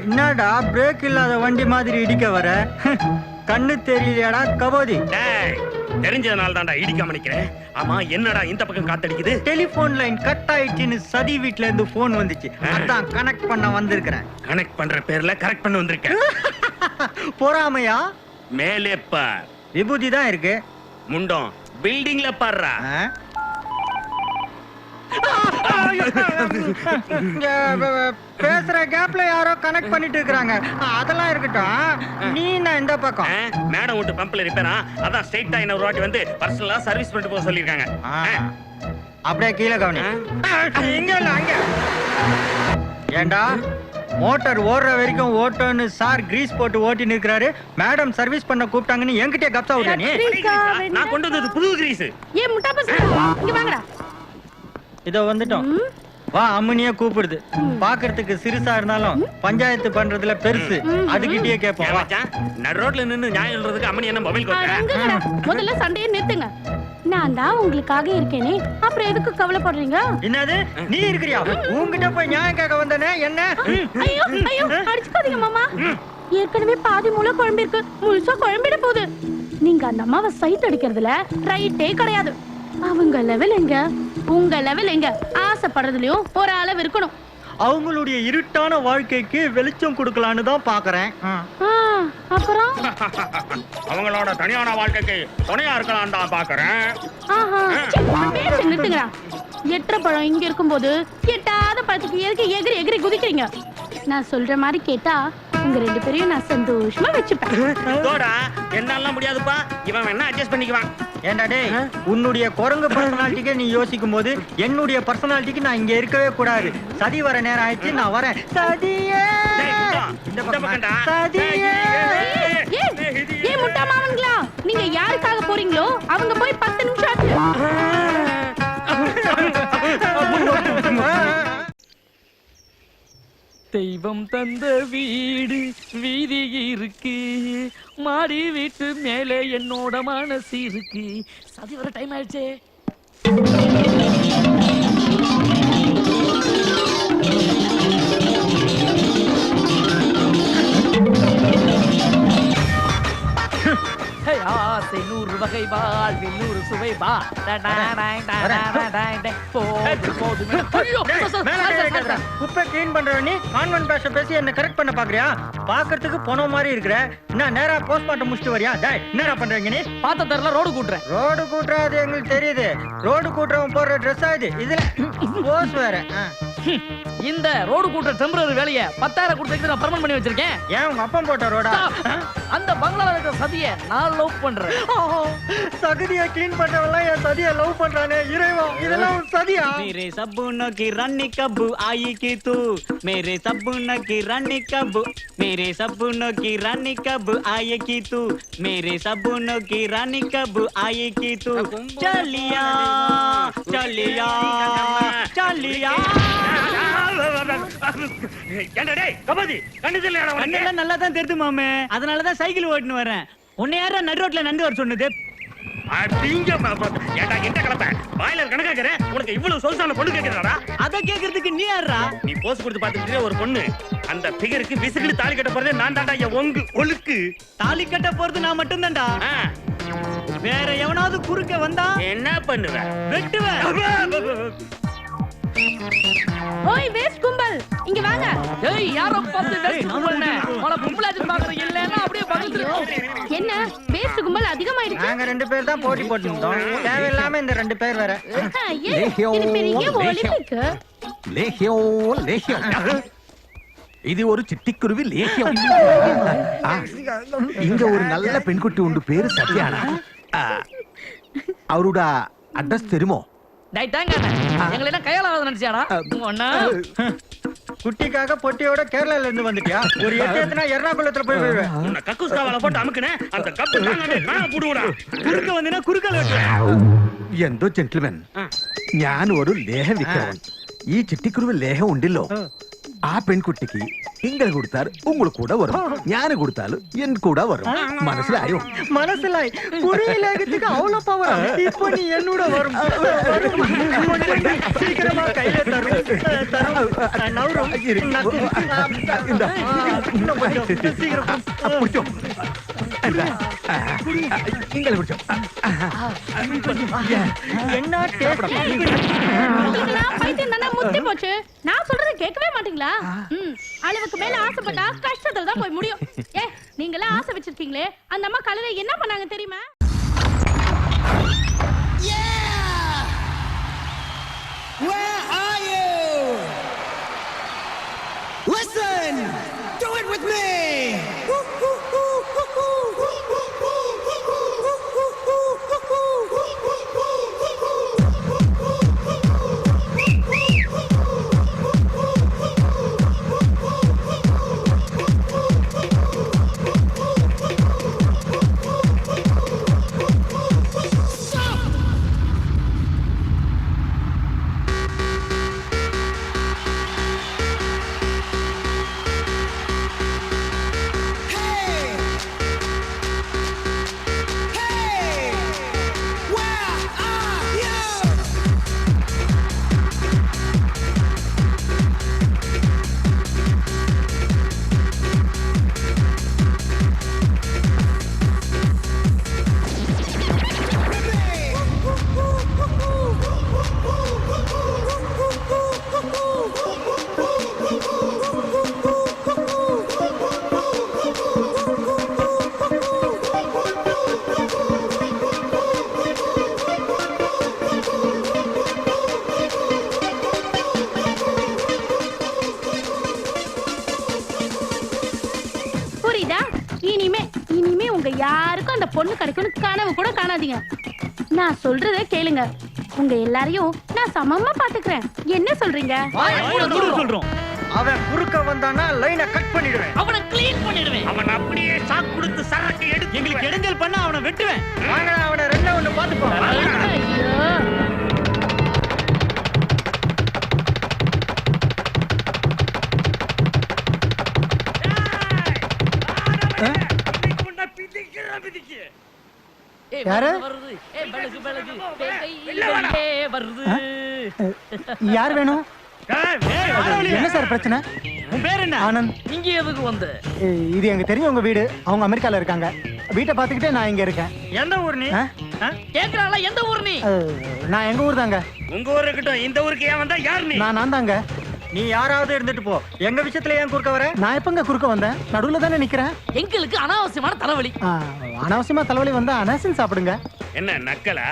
என்னடா பிரேக் இல்லாத வண்டி மாதிரி இடிக்க வர? கண்ணு தெரியலையாடா கபோதி. தெரிஞ்சதுனால தான்டா இடிக்காம நிக்கிறேன். ஆமா என்னடா இந்த பக்கம் காத்தடிக்குது? டெலிபோன் லைன் கட் ஆயிடுச்சுன்னு சதி வீட்ல இருந்து போன் வந்துச்சு. அதான் கனெக்ட் பண்ண வந்திருக்கிறேன். கனெக்ட் பண்ற பேர்ல கரெக்ட் பண்ண வந்திருக்கேன். பொறாமையா? மேலே பார். விபூதி தான் இருக்கு. முண்டம். பில்டிங்ல பாடுறா. பேசுற கேப்ல யாரோ கனெக்ட் பண்ணிட்டு இருக்காங்க அதெல்லாம் இருக்கட்டும். நீ நான் இந்த பக்கம்? மேடம் விட்டு பம்ப்ல ரிப்பேரா அதான் ஸ்ட்ரைட்டா என்ன ஒரு வாட்டி வந்து பர்சனலா சர்வீஸ் பண்ணிட்டு போக சொல்லிருக்காங்க ஆ. அப்படியே கீழே கவனி. இங்க இல்ல அங்க. ஏண்டா? மோட்டார் ஓடுற வரைக்கும் ஓட்டோன்னு சார் கிரீஸ் போட்டு ஓட்டி நிற்கிறாரு மேடம் சர்வீஸ் பண்ண கூப்பிட்டாங்கன்னு என்கிட்ட கப்சா விடுற நீ? நான் கொண்டு வந்தது புது கிரீஸ் ஏன் முட்டா பசங்க இங்க வாங்கடா. இதோ வந்துட்டோம். வா அம்முனியே கூப்பிடுது. பாக்குறதுக்கு சிறுசா இருந்தாலும் பஞ்சாயத்து பண்றதுல பெருசு. அதுகிட்டயே மச்சான்? நடு ரோட்ல நின்னு நியாயம் எழுறதுக்கு அம்மனி என்ன மொபைல் முதல்ல சண்டையை நிறுத்துங்க. நான் தான் உங்களுக்காக இருக்கேனே. அப்புறம் எதுக்கு கவலைப்படுறீங்க? என்னது? நீ இருக்கிறியா? உன்கிட்ட போய் நியாயம் கேட்க வந்தனே? என்ன. ஐயோ ஐயோ அடிச்சுக்காதீங்க மாமா. ஏற்கனவே பாதி மூளை குழம்பு இருக்கு. முழுசா குழம்பிட போகுது. நீங்க அந்த அம்மாவை சைட் அடிக்கிறதுல ரைட்டே கிடையாது. அவங்க லெவல் எங்க? உங்க லெவல் எங்க ஆசைப்படுறதுலயும் ஒரு அளவு இருக்கணும். அவங்களுடைய இருட்டான வாழ்க்கைக்கு வெளிச்சம் கொடுக்கலான்னு தான் பாக்குறேன். அப்புறம்? அவங்களோட தனியான வாழ்க்கைக்கு துணையா இருக்கலாம் தான் பாக்குறேன். நிறுத்துங்கடா. எட்டரை பழம் இங்க இருக்கும்போது எட்டாத பழத்துக்கு எதுக்கு எகிரி எகிரி குதிக்கிறீங்க? நான் சொல்ற மாதிரி கேட்டா உங்க ரெண்டு பேரையும் நான் சந்தோஷமா வச்சுப்பேன். தோடா என்னாலாம் முடியாதுப்பா. இவன் வேணா அட்ஜஸ்ட் பண்ணிக்குவான். ஏண்டா டேய் உன்னுடைய குரங்கு பர்சனாலிட்டிக்கே நீ யோசிக்கும் போது என்னுடைய பர்சனாலிட்டிக்கு நான் இங்க இருக்கவே கூடாது. சதி வர நேரம் ஆயிடுச்சு நான் வரேன். சதியே! இந்த பக்கம்டா. சதியே! முட்டா மாமன்களா நீங்க யாருக்காக போறீங்களோ அவங்க போய் பத்து நிமிஷம் ஆச்சு. தெய்வம் தந்த வீடு வீதி இருக்கு. மாடி வீட்டு மேலே என்னோட மனசு இருக்கு. சதி வர டைம் ஆயிடுச்சே. சார். குப்பை க்ளீன் பண்றவ நீ கான்வென்ட் பாஷ பேசி என்ன கரெக்ட் பண்ண பாக்குறியா? பாக்குறதுக்கு போன மாதிரி இருக்கிற. என்ன நேரா போஸ்ட்மார்ட்டம் முடிச்சிட்டு வரியா? டேய் என்னடா பண்றீங்க நீ? பார்த்த தரல ரோடு கூட்டுறேன். ரோடு கூட்டுறது எங்களுக்கு தெரியுது. ரோடு கூட்டுறவன் போடுற ட்ரெஸ் ஆகுது இதுல போஸ் வேற. ஆ. இந்த ரோடு கூட்டுற டெம்பரரி வேலைய பத்தாயிரம் கொடுத்து நான் பர்மனன்ட் பண்ணி வச்சிருக்கேன். ஏன் உங்க அப்பன் போட்ட ரோடா. அந்த சதிய நான் லவ் பண்றேன் சகதியை க்ளீன் பண்றவன்லாம் என் சதியை லவ் பண்றானே இறைவா இதெல்லாம் ஒரு சதியா मेरे सपनों की रानी कब आई की तू मेरे सपनों की रानी कब मेरे सपनों की रानी कब आई की तू मेरे सपनों की रानी कब आई की तू चलिया चलिया चलिया ஏண்டா டேய் கபாதி கண்ணு தெரியலடா உனக்கு கண்ணெல்லாம் நல்லா தான் தெரிது மாமே அதனாலதான் சைக்கிள் ஓட்டுன்னு வரேன் உன்னை யாரா நடு ரோட்ல நண்டு வர சொன்னது? பா- ஏண்டா எந்த கலப்ப பாய்லர் கணக்காக்குறேன் உனக்கு இவ்வளவு சொலுசான பொண்ணு கேக்குறாடா. அத கேக்குறதுக்கு நீ யாரா நீ போஸ் கொடுத்து பாத்துக்கிட்டே ஒரு பொண்ணு. அந்த பிகருக்கு விசுகிட்டு தாலி கட்ட போறதே நான் தாண்டா என் ஒங்கு ஒழுக்கு. தாலி கட்ட போறது நான் மட்டும்தான்டா. ஆ, வேற எவனாவது குறுக்க வந்தா என்ன பண்ணுவ? வெட்டுவேன் ஓய் வேஸ்ட் கும்பல். இங்க வாங்க. ஏய் யாரோ பார்த்து வெஸ்ட் பொம்பளாச்சு பாக்குற இல்லன்னா அப்படியே பக்கத்துல என்ன? வேஸ்ட் கும்பல் அதிகமாயிடுச்சு நாங்க ரெண்டு பேர் தான் போட்டி போட்டுட்டோம் தேவையில்லாம இந்த ரெண்டு பேர் வேற. இது லேஹியோ ஒலிம்பிக் லேஹியம் இது ஒரு சிட்டிக்குருவி லேசியம் இங்க ஒரு நல்ல பெண்குட்டி உண்டு. பேரு சத்யானா. அவரோட அட்ரஸ் தெரியுமோ? டைட்டாங்க எங்களை கையால நினைச்சாடா ஒன்னா குட்டிக்காக பொட்டியோட கேரளால இருந்து வந்துட்டியா ஒரு எட்டு எத்தனா எர்ணாகுளத்துல போய் விழுவேன் உன்னை கக்கூஸ் காவால போட்டு அமுக்குனேன் அந்த கப்பு தாங்காதே நான் புடுங்கடா குறுக்க வந்தீங்கன்னா குறுக்கால வெட்டுவேன் എന്തോ ജെന്റിൽമെൻ ഞാൻ ഒരു ലേഹ വിക്രമൻ ഈ ചിട്ടിക്കുരുവി ലേഹം ഉണ്ടല്ലോ ആ പെൺകുട്ടിക്ക് നിങ്ങൾ കൊടുത്താൽ உங்களுக்கு கூட வரும் ഞാൻ കൊടുത്താൽ എൻ കൂടെ വരും മനസ്സിലായോ மனசுல புரியலகத்துக்கு அவ்வளவு பவர் இப்போ நீ என்னோட வரும் வரும். கொஞ்சம் சீக்கிரமா கையில தரும் தரும் நவரும் இந்த இன்னும் கொஞ்சம் சீக்கிரம் പിടിച്ചോ முத்தி போச்சு. நான் சொல்றது கேட்கவே மாட்டீங்களா? அளவுக்கு மேல ஆசைப்பட்டா கஷ்டத்துல தான் போய் முடியும். ஏ நீங்களே ஆசை வச்சிருக்கீங்களே. அந்த அம்மா என்ன பண்ணாங்க தெரியுமா? பொண்ணு கிடைக்கும்னு கனவு கூட காணாதீங்க. நான் சொல்றத கேளுங்க. உங்க எல்லாரையும் நான் சமமா பாத்துக்கிறேன். என்ன சொல்றீங்க? சொல்றோம். அவன் குறுக்க வந்தானா லைனை கட் பண்ணிடுவேன். அவனை க்ளீன் பண்ணிடுவேன். அவன் அப்படியே சாக்கு கொடுத்து சரக்கு எடுத்து எங்களுக்கு இடைஞ்சல் பண்ண அவனை வெட்டுவேன். வாங்க அவனை ரெண்டா ஒண்ணு பாத்துப்போம் வருது. யார் வேணும்? என்ன சார் பிரச்சனை? உன் பேர் என்ன? ஆனந்த். இங்க எதுக்கு வந்த? இது எங்க தெரிஞ்சவங்க வீடு. அவங்க அமெரிக்கால இருக்காங்க. வீட்டை பாத்துக்கிட்டே நான் இங்க இருக்கேன். எந்த ஊர் நீ? ஆ? கேக்குறாளா எந்த ஊர் நீ? நான் எங்க ஊர் தாங்க. உங்க ஊர் இருக்கட்டும் இந்த ஊருக்கு ஏன் வந்தா? யார் நீ? நான் நான் தாங்க. நீ யாராவது இருந்துட்டு போ. எங்க விஷயத்துல ஏன் குறுக்க வர? நான் எப்பங்க குறுக்க வந்தேன்? நடுவுல தானே நிக்கிறேன். எங்களுக்கு அனாவசியமான தலைவலி. ஆ, அனாவசியமா தலைவலி வந்தா அனாசின் சாப்பிடுங்க. என்ன நக்கலா?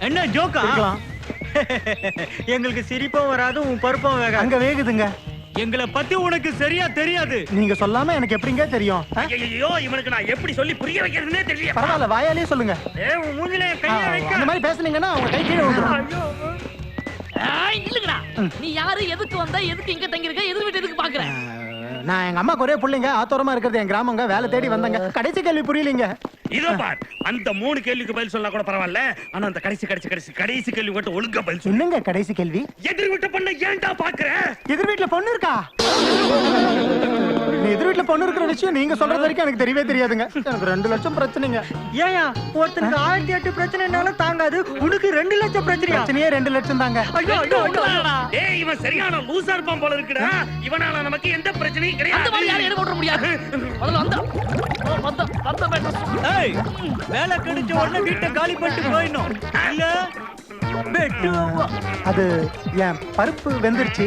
என்ன ஜோக்கா? இருக்கலாம் எங்களுக்கு சிரிப்பும் வராது உன் பருப்பும் வேக அங்க வேகுதுங்க. எங்களை பத்தி உனக்கு சரியா தெரியாது. நீங்க சொல்லாம எனக்கு எப்படிங்க தெரியும்? ஆ? ஐயோ இவனுக்கு நான் எப்படி சொல்லி புரிய வைக்கிறதுனே தெரியல. பரவாயில்ல வாயாலே சொல்லுங்க. ஏ உன் மூஞ்சில ஆ, கைய வைக்க. அந்த மாதிரி பேசுனீங்கன்னா அவங்க கை கீழே விழுந்துரும். ஏய், இல்லைங்கடா. நீ யாரு எதுக்கு வந்த எதுக்கு இங்க தங்கி இருக்க எதிர் வீட்டு எதுக்கு பாக்குற? நான் எங்க அம்மாக்கு ஒரே பிள்ளைங்க ஆத்தோரமா இருக்கிறது என் கிராமங்க வேலை தேடி வந்தாங்க. கடைசி கேள்வி புரியலீங்க. இதோ பார் அந்த மூணு கேள்விக்கு பதில் சொன்னா கூட பரவாயில்ல. ஆனா அந்த கடைசி கடைசி கடைசி கடைசி கேள்வி மட்டும் ஒழுங்கா பதில் சொல்லு. என்னங்க கடைசி கேள்வி? எதிர் விட்ட பண்ண ஏன்டா பாக்குற? எதிர் வீட்டுல பொண்ணு இருக்கா? எதிர் வீட்டுல பொண்ணு இருக்கிற விஷயம் நீங்க சொல்றது வரைக்கும் எனக்கு தெரியவே தெரியாதுங்க. எனக்கு ரெண்டு லட்சம் பிரச்சனைங்க. ஏயா ஒருத்தனுக்கு ஆயிரத்தி எட்டு பிரச்சனைனாலும் தாங்காது. உனக்கு ரெண்டு லட்சம் பிரச்சனை பிரச்சனையே ரெண்டு லட்சம் தாங்க. டேய் இவன் சரியான லூசா இருப்பான் போல இருக்குடா. இவனால நமக்கு எந்த பிரச்சனையும் அந்த மாதிரி யாரும் கிடையாது எடுக்க முடியாது. முதல்ல வந்த. வந்த வந்த ஏய் வேலை கிடைச்ச உடனே வீட்டை காலி பண்ணிட்டு போயிடணும். இல்ல? அது என் பருப்பு வெந்துருச்சு.